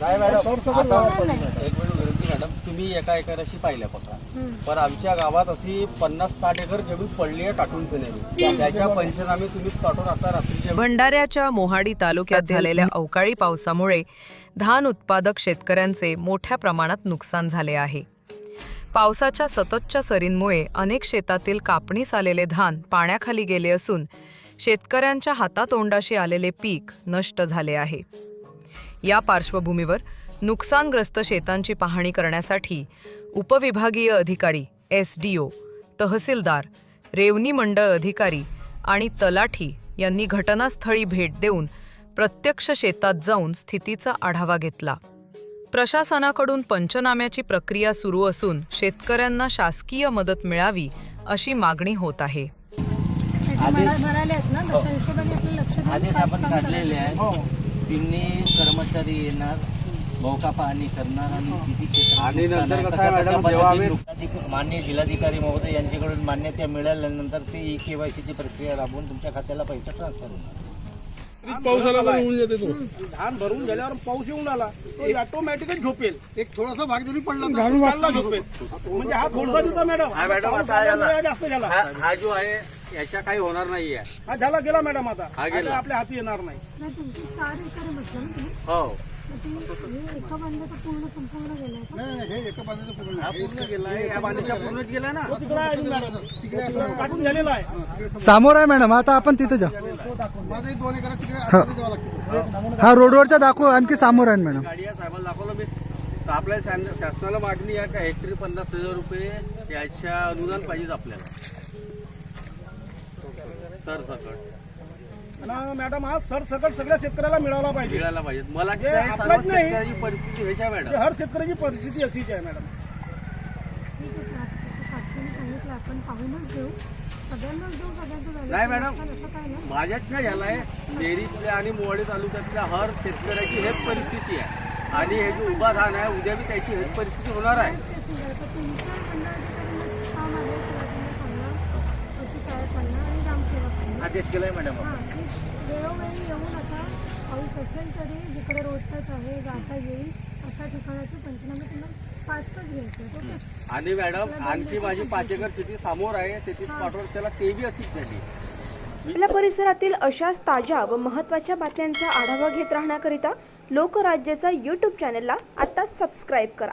नाही मॅडम सरसकट असं गावात एक मिनिट विनंती मॅडम तुम्ही एका एकराशी पाहिल्या पण आमच्या गावात अशी पन्नास साठ एकर जमीन पडली आहे टाटून त्याच्या पंचनामे तुम्ही आता रात्रीच्या भंडाऱ्याच्या मोहाडी तालुक्यात झालेल्या अवकाळी पावसामुळे धान उत्पादक शेतकऱ्यांचे मोठ्या प्रमाणात नुकसान झाले आहे. पावसाच्या सततच्या सरींमुळे अनेक शेतातील कापणीस आलेले धान पाण्याखाली गेले असून शेतकऱ्यांच्या हातातोंडाशी आलेले पीक नष्ट झाले आहे. या पार्श्वभूमीवर नुकसानग्रस्त शेतांची पाहणी करण्यासाठी उपविभागीय अधिकारी एस डी ओ तहसीलदार रेवणी मंडळ अधिकारी आणि तलाठी यांनी घटनास्थळी भेट देऊन प्रत्यक्ष शेतात जाऊन स्थितीचा आढावा घेतला. प्रशासनाकडून पंचनाम्याची प्रक्रिया सुरू असून शेतकऱ्यांना शासकीय मदत मिळावी अशी मागणी होत आहे. आधीच आपण काढलेले आहे हो. तिन्ही कर्मचारी येणार मौका पाहणी करणार आणि किती क्षेत्र आणि नंतर नुकसान आहे, कसं आहे कशा- मॅडम, कशा जेव्हा आम्ही- पद्धतीने मान्य जिल्हाधिकारी महोदय यांच्याकडून मान्यता मिळाल्यानंतर ती ई केवायसीची प्रक्रिया राबवून तुमच्या खात्याला पैसे ट्रान्सफर होणार. पाऊस आला तर होऊन जाते तो. धान भरून झाल्यावर पाऊस येऊन आला तो ऑटोमॅटिकच झोपेल. एक थोडासा भाग जरी पडला झोपेल. म्हणजे हा मॅडम. हा, मॅडम, पाऊस आता याला- आल्यामुळे जास्त झाला. हा हा जो आहे याच्या काही होणार नाहीये. हा झाला गेला मॅडम आता. हा गेला. आता आपल्या हाती येणार नाही. नाही तुमची चार एकर आहे म्हटलं ना तुम्ही. हो. मग ती हे एका बांधाचा पूर्ण संपूर्ण गेलाय का? हा पूर्ण गेलाय या बांधीच्या पूर्णच गेलाय ना? तो तिकडे आहे अजून मॅडम तिकडे काढून झालेला आहे. समोर आहे मॅडम आता आपण तिथे जा हा. हा रोडवरचा दाखवू आणखी समोर आहे मॅडम. गाडी या साहेबांना दाखवलं मी. तर आपल्या शान- शासनाला मागणी आहे का? हेक्टरी पन्नास हजार रुपये याच्या अनुदान पाहिजे आपल्याला. सर सकट आणि मॅडम हा सर सकट सगळ्या शेतकऱ्याला मिळाला पाहिजे मिळायला पाहिजे मला काय सर्व आपलाच नाही. शेतकऱ्याची परिस्थिती ह्याच्या हे मॅडम हर शेतकऱ्याची परिस्थिती अशीच आहे मॅडम ठीक आहे सर. तसं शासनाने सांगितलं आपण पाहूनच घेऊ सगळ्यांनाच देऊ सगळ्यांचं झालं नाही तर मॅडम. असं काय नाही माझ्याच नाही झालाय मेरीतल्या आणि मोवाडी तालुक्यातल्या हर शेतकऱ्याची हेच परिस्थिती आहे आणि हे जे उभा धान आहे उद्या बी त्याची हेच परिस्थिती होणार आहे तेच नाही झालं. तर तुमच्या मंडळाधिकाऱ्यांना काम आहे आदेश केलाय मॅडम की वेळोवेळी येऊन आता पाऊस असेल तरी जिकडे रोड टच आहे जाता येईल अशा ठिकाणाचे पंचनामे तुम्हाला फास्टच घ्यायचे ओके? आणि मॅडम आणखी माझी पाच एकर शेती समोर आहे शेतीत पाठवून त्याला ते बी अशीच झाली आपल्या परिसरातील अशाच ताज्या व महत्त्वाच्या बातम्यांचा आढावा घेत राहण्याकरिता लोकराज्याचा यूट्यूब चॅनलला आत्ताच सबस्क्राईब करा.